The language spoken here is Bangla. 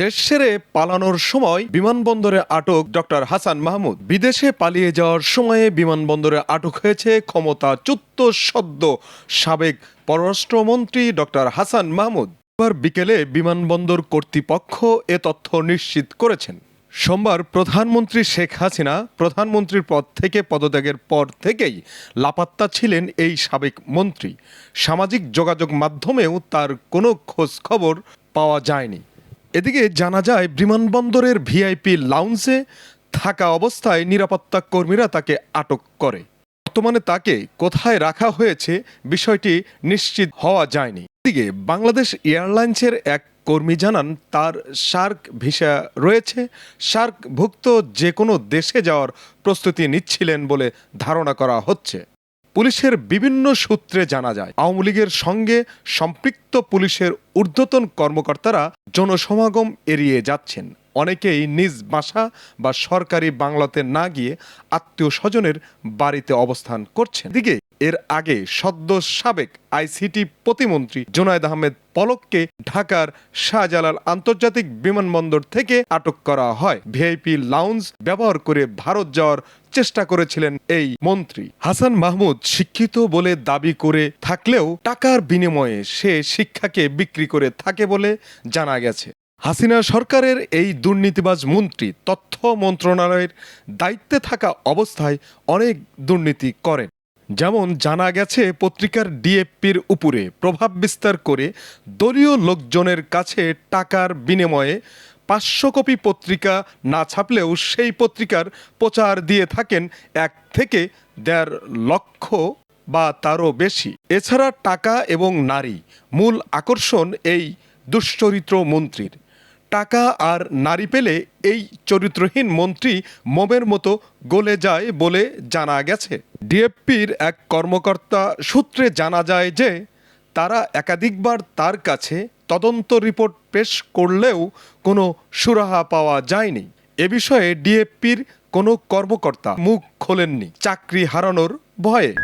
দেশ ছেড়ে পালানোর সময় বিমানবন্দরে আটক ডক্টর হাসান মাহমুদ। বিদেশে পালিয়ে যাওয়ার সময়ে বিমানবন্দরে আটক হয়েছে ক্ষমতা ক্ষমতাচ্যুত সদ্য সাবেক পররাষ্ট্রমন্ত্রী ডক্টর হাসান মাহমুদ। এবার বিকেলে বিমানবন্দর কর্তৃপক্ষ এ তথ্য নিশ্চিত করেছেন। সোমবার প্রধানমন্ত্রী শেখ হাসিনা প্রধানমন্ত্রীর পদ থেকে পদত্যাগের পর থেকেই লাপাত্তা ছিলেন এই সাবেক মন্ত্রী। সামাজিক যোগাযোগ মাধ্যমেও তার কোনো খোঁজ খবর পাওয়া যায়নি। এদিকে জানা যায়, বিমানবন্দরের ভিআইপি লাউঞ্জে থাকা অবস্থায় নিরাপত্তা কর্মীরা তাকে আটক করে। বর্তমানে তাকে কোথায় রাখা হয়েছে বিষয়টি নিশ্চিত হওয়া যায়নি। এদিকে বাংলাদেশ এয়ারলাইন্সের এক কর্মী জানান, তার সার্ক ভিসা রয়েছে। সার্কভুক্ত যে কোনো দেশে যাওয়ার প্রস্তুতি নিচ্ছিলেন বলে ধারণা করা হচ্ছে। পুলিশের বিভিন্ন সূত্রে জানা যায়, আওয়ামী লীগের সঙ্গে সম্পৃক্ত পুলিশের ঊর্ধ্বতন কর্মকর্তারা জনসমাগম এড়িয়ে যাচ্ছেন। অনেকেই নিজ বাসা বা সরকারি বাংলাতে না গিয়ে আত্মীয় স্বজনের বাড়িতে অবস্থান করছেন। দিকে এর আগে সদ্য সাবেক আইসিটি প্রতিমন্ত্রী জোনায়দ আহমেদ পলককে ঢাকার শাহজালাল আন্তর্জাতিক বিমানবন্দর থেকে আটক করা হয়। ভিআইপি লাউঞ্জ ব্যবহার করে ভারত যাওয়ার চেষ্টা করেছিলেন এই মন্ত্রী। হাসান মাহমুদ শিক্ষিত বলে দাবি করে থাকলেও টাকার বিনিময়ে সে শিক্ষাকে বিক্রি করে থাকে বলে জানা গেছে। হাসিনা সরকারের এই দুর্নীতিবাজ মন্ত্রী তথ্য মন্ত্রণালয়ের দায়িত্বে থাকা অবস্থায় অনেক দুর্নীতি করেন। যেমন জানা গেছে, পত্রিকার ডিএফপির উপরে প্রভাব বিস্তার করে দলীয় লোকজনের কাছে টাকার বিনিময়ে পাঁচশো কপি পত্রিকা না ছাপলেও সেই পত্রিকার প্রচার দিয়ে থাকেন এক থেকে দেড় লক্ষ বা তারও বেশি। এছাড়া টাকা এবং নারী মূল আকর্ষণ এই দুশ্চরিত্র মন্ত্রীর। টাকা আর নারী পেলে এই চরিত্রহীন মন্ত্রী মোমের মতো গলে যায় বলে জানা গেছে। ডিএফপির এক কর্মকর্তা সূত্রে জানা যায় যে, তারা একাধিকবার তার কাছে তদন্ত রিপোর্ট পেশ করলেও কোনো সুরাহা পাওয়া যায়নি। এ বিষয়ে ডিএফপির কোনো কর্মকর্তা মুখ খোলেননি। চাকরি হারানোর ভয়ে